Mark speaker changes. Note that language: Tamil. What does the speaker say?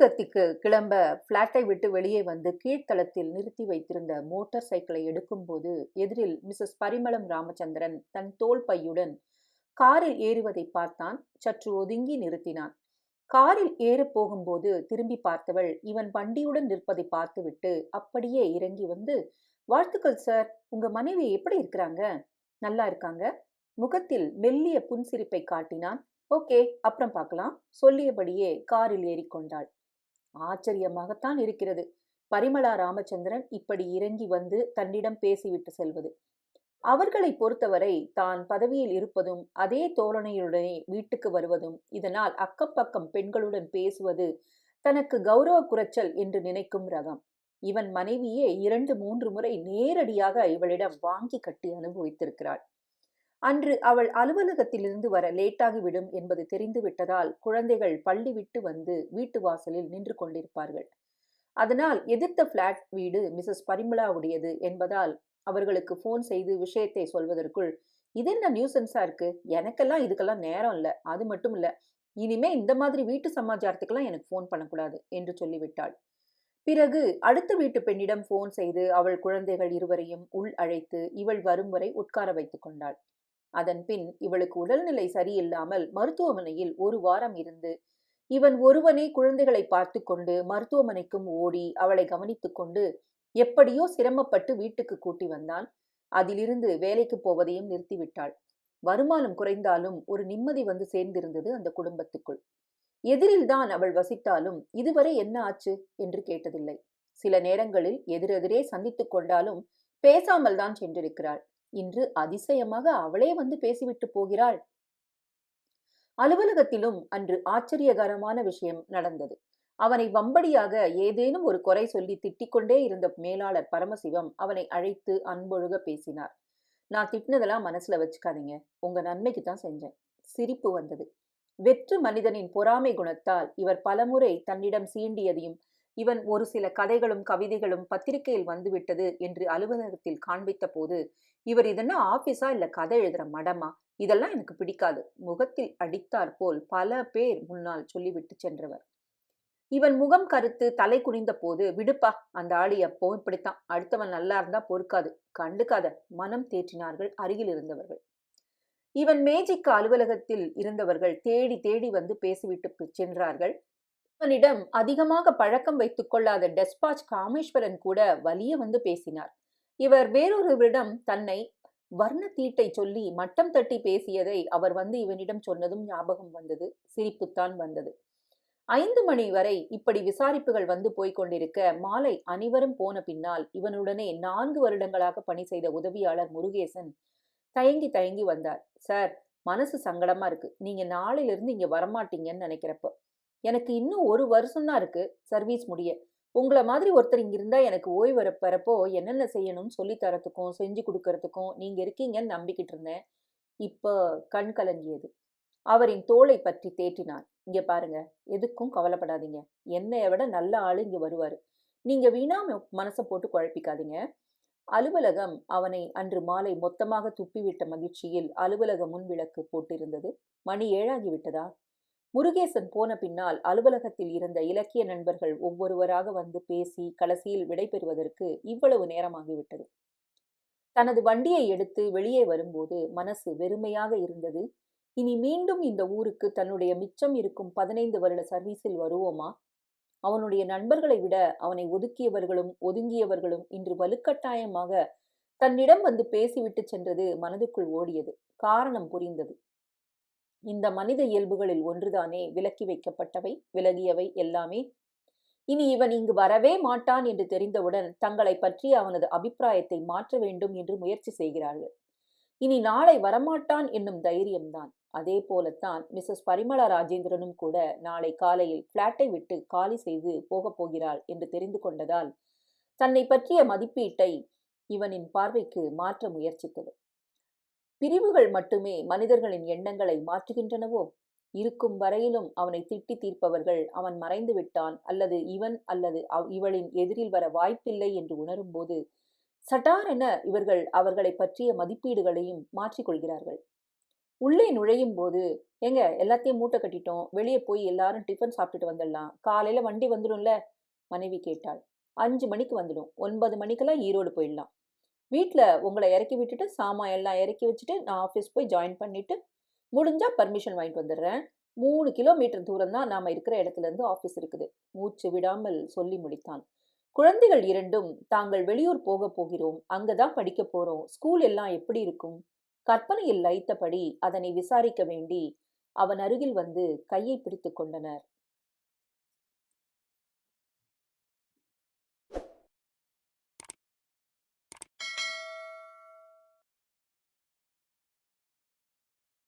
Speaker 1: அலுவலகத்துக்கு கிளம்ப பிளாட்டை விட்டு வெளியே வந்து கீழ்த்தளத்தில் நிறுத்தி வைத்திருந்த மோட்டார் சைக்கிளை எடுக்கும்போது எதிரில் மிஸ்ஸஸ் பரிமளம் ராமச்சந்திரன் தன் தோள் பையுடன் காரில் ஏறுவதை பார்த்தான். சற்று ஒதுங்கி நிறுத்தினான். காரில் ஏறப் போகும்போது திரும்பி பார்த்தவள் இவன் வண்டியுடன் நிற்பதை பார்த்துவிட்டு அப்படியே இறங்கி வந்து வாழ்த்துக்கள் சார் உங்க மனைவி எப்படி இருக்கிறாங்க? நல்லா இருக்காங்க? முகத்தில் மெல்லிய புன்சிரிப்பை காட்டினான். ஓகே அப்புறம் பார்க்கலாம் சொல்லியபடியே காரில் ஏறிக்கொண்டாள். ஆச்சரியமாகத்தான் இருக்கிறது. பரிமளா ராமச்சந்திரன் இப்படி இறங்கி வந்து தன்னிடம் பேசிவிட்டு செல்வது. அவர்களை பொறுத்தவரை தான் பதவியில் இருப்பதும் அதே தோரணையுடனே வீட்டுக்கு வருவதும் இதனால் அக்கம் பக்கம் பெண்களுடன் பேசுவது தனக்கு கௌரவ குறைச்சல் என்று நினைக்கும் ரகம். இவன் மனைவியே இரண்டு மூன்று முறை நேரடியாக இவளிடம் வாங்கி கட்டி அனுபவித்திருக்கிறாள். அன்று அவள் அலுவலகத்திலிருந்து வர லேட்டாகிவிடும் என்பது தெரிந்துவிட்டதால் குழந்தைகள் பள்ளி விட்டு வந்து வீட்டு வாசலில் நின்று கொண்டிருப்பார்கள். அதனால் எதிர்த்த பிளாட் வீடு மிசஸ் பரிமளாவுடையது என்பதால் அவர்களுக்கு ஃபோன் செய்து விஷயத்தை சொல்வதற்குள் இது என்ன நியூசன்ஸா இருக்கு? எனக்கெல்லாம் இதுக்கெல்லாம் நேரம் இல்லை. அது மட்டும் இல்ல. இனிமே இந்த மாதிரி வீட்டு சமாச்சாரத்துக்கெல்லாம் எனக்கு ஃபோன் பண்ணக்கூடாது என்று சொல்லிவிட்டாள். பிறகு அடுத்த வீட்டு பெண்ணிடம் ஃபோன் செய்து அவள் குழந்தைகள் இருவரையும் உள் அழைத்து இவள் வரும் வரை உட்கார வைத்துக் கொண்டாள். அதன் பின் இவளுக்கு உடல்நிலை சரியில்லாமல் மருத்துவமனையில் ஒரு வாரம் இருந்து இவன் ஒருவனே குழந்தைகளை பார்த்து கொண்டு மருத்துவமனைக்கும் ஓடி அவளை கவனித்துக் கொண்டு எப்படியோ சிரமப்பட்டு வீட்டுக்கு கூட்டி வந்தான். அதிலிருந்து வேலைக்கு போவதையும் நிறுத்திவிட்டாள். வருமானம் குறைந்தாலும் ஒரு நிம்மதி வந்து சேர்ந்திருந்தது அந்த குடும்பத்துக்குள். எதிரில்தான் அவள் வசித்தாலும் இதுவரை என்ன ஆச்சு என்று கேட்டதில்லை. சில நேரங்களில் எதிரெதிரே சந்தித்துக் கொண்டாலும் பேசாமல் தான் சென்றிருக்கிறாள். இன்று அதிசயமாக அவளே வந்து பேசிவிட்டு போகிறாள். அலுவலகத்திலும் அன்று ஆச்சரியகரமான விஷயம் நடந்தது. அவனை வம்படியாக ஏதேனும் ஒரு குறை சொல்லி திட்டிக்கொண்டே இருந்த மேலாளர் பரமசிவம் அவனை அழைத்து அன்பொழுக பேசினார். நான் திட்டினதெல்லாம் மனசுல வச்சுக்காதீங்க. உங்க நன்மைக்கு தான் செஞ்சேன். சிரிப்பு வந்தது. வெற்று மனிதனின் பொறாமை குணத்தால் இவர் பலமுறை தன்னிடம் சீண்டியதையும் இவன் ஒரு சில கதைகளும் கவிதைகளும் பத்திரிகையில் வந்துவிட்டது என்று அலுவலகத்தில் காண்பித்த போது இவர் இதென்ன ஆபீஸா இல்ல கதை எழுதுற மடமா? இதெல்லாம் எனக்கு பிடிக்காது. முகத்தில் அடித்தாற் போல் பல பேர் முன்னால் சொல்லிவிட்டு சென்றவர் இவன் முகம் கருத்து தலை குனிந்த போது விடுப்பா அந்த ஆளு எப்போ இப்படித்தான். அடுத்தவன் நல்லா இருந்தா பொறுக்காது. கண்டுக்காத. மனம் தேற்றினார்கள் அருகில் இருந்தவர்கள் இவன் மேஜிக்கு அலுவலகத்தில் இருந்தவர்கள் தேடி தேடி வந்து பேசிவிட்டு சென்றார்கள். இவனிடம் அதிகமாக பழக்கம் வைத்துக் கொள்ளாத டெஸ்பாச் காமேஸ்வரன் கூட வலிய வந்து பேசினார். இவர் வேறொருவரிடம் தன்னை வர்ண தீட்டை சொல்லி மட்டம் தட்டி பேசியதை அவர் வந்து இவனிடம் சொன்னதும் ஞாபகம் வந்தது சிரிப்புத்தான் வந்தது. ஐந்து மணி வரை இப்படி விசாரிப்புகள் வந்து போய்கொண்டிருக்க மாலை அனைவரும் போன பின்னால் இவனுடனே நான்கு வருடங்களாக பணி செய்த உதவியாளர் முருகேசன் தயங்கி தயங்கி வந்தார். சார் மனசு சங்கடமா இருக்கு. நீங்க நாளையிலிருந்து இங்க வரமாட்டீங்கன்னு நினைக்கிறப்ப. எனக்கு இன்னும் ஒரு வருஷம்தான் இருக்கு சர்வீஸ் முடிய. உங்களை மாதிரி ஒருத்தர் இங்க இருந்தா எனக்கு ஓய்வு வர பெறப்போ என்னென்ன செய்யணும்னு சொல்லி தரத்துக்கும் செஞ்சு கொடுக்கறதுக்கும் நீங்க இருக்கீங்கன்னு நம்பிக்கிட்டு இருந்தேன். இப்போ கண் கலங்கியது. அவரின் தோலை பற்றி தேற்றினார். இங்க பாருங்க எதுக்கும் கவலைப்படாதீங்க. என்னைய விட நல்ல ஆளு இங்க வருவாரு. நீங்க வீணா மனசை போட்டு குழப்பிக்காதீங்க. அலுவலகம் அவனை அன்று மாலை மொத்தமாக துப்பிவிட்ட மகிழ்ச்சியில் அலுவலக முன்விளக்கு போட்டிருந்தது. மணி ஏழாகிவிட்டதா முருகேசன் போன பின்னால் அலுவலகத்தில் இருந்த இலக்கிய நண்பர்கள் ஒவ்வொருவராக வந்து பேசி கடைசியில் விடைபெறுவதற்கு இவ்வளவு நேரமாகிவிட்டது. தனது வண்டியை எடுத்து வெளியே வரும்போது மனசு வெறுமையாக இருந்தது. இனி மீண்டும் இந்த ஊருக்கு தன்னுடைய மிச்சம் இருக்கும் பதினைந்து வருட சர்வீஸில் வருவோமா? அவனுடைய நண்பர்களை விட அவனை ஒதுக்கியவர்களும் ஒதுங்கியவர்களும் இன்று வலுக்கட்டாயமாக தன்னிடம் வந்து பேசிவிட்டு சென்றது மனதுக்குள் ஓடியது. காரணம் புரிந்தது. இந்த மனித இயல்புகளில் ஒன்றுதானே விலக்கி வைக்கப்பட்டவை விலகியவை எல்லாமே? இனி இவன் இங்கு வரவே மாட்டான் என்று தெரிந்தவுடன் தங்களை பற்றி அவனது அபிப்பிராயத்தை மாற்ற வேண்டும் என்று முயற்சி செய்கிறார்கள். இனி நாளை வரமாட்டான் என்னும் தைரியம்தான். அதே போலத்தான் மிஸ்ஸஸ் பரிமளா ராஜேந்திரனும் கூட நாளை காலையில் பிளாட்டை விட்டு காலி செய்து போகப் போகிறாள் என்று தெரிந்து கொண்டதால் தன்னை பற்றிய மதிப்பீட்டை இவனின் பார்வைக்கு மாற்ற முயற்சித்தது. பிரிவுகள் மட்டுமே மனிதர்களின் எண்ணங்களை மாற்றுகின்றனவோ? இருக்கும் வரையிலும் அவனை திட்டி தீர்ப்பவர்கள் அவன் மறைந்து விட்டான் அல்லது இவன் அல்லது இவளின் எதிரில் வர வாய்ப்பில்லை என்று உணரும்போது சட்டார் என இவர்கள் அவர்களை பற்றிய மதிப்பீடுகளையும் மாற்றிக்கொள்கிறார்கள் உள்ளே நுழையும் போது ஏங்க எல்லாத்தையும் மூட்டை கட்டிட்டோம். வெளியே போய் எல்லாரும் டிஃபன் சாப்பிட்டுட்டு வந்துடலாம். காலையில் வண்டி வந்துடும்ல? மனைவி கேட்டாள். அஞ்சு மணிக்கு வந்துடும். ஒன்பது மணிக்கெல்லாம் ஈரோடு போயிடலாம். வீட்டில் உங்களை இறக்கி விட்டுட்டு சாமான் எல்லாம் இறக்கி வச்சுட்டு நான் ஆஃபீஸ் போய் ஜாயின் பண்ணிவிட்டு முடிஞ்சால் பர்மிஷன் வாங்கிட்டு வந்துடுறேன். மூணு கிலோமீட்டர் தூரம் தான் நாம் இருக்கிற இடத்துலேருந்து ஆஃபீஸ் இருக்குது. மூச்சு விடாமல் சொல்லி முடித்தான். குழந்தைகள் இரண்டும் தாங்கள் வெளியூர் போக போகிறோம். அங்கே தான் படிக்க போகிறோம் ஸ்கூல் எல்லாம் எப்படி இருக்கும்? கற்பனையில் லைத்தபடி அதனை விசாரிக்க வேண்டி அவன் அருகில் வந்து கையை பிடித்து கொண்டனர்.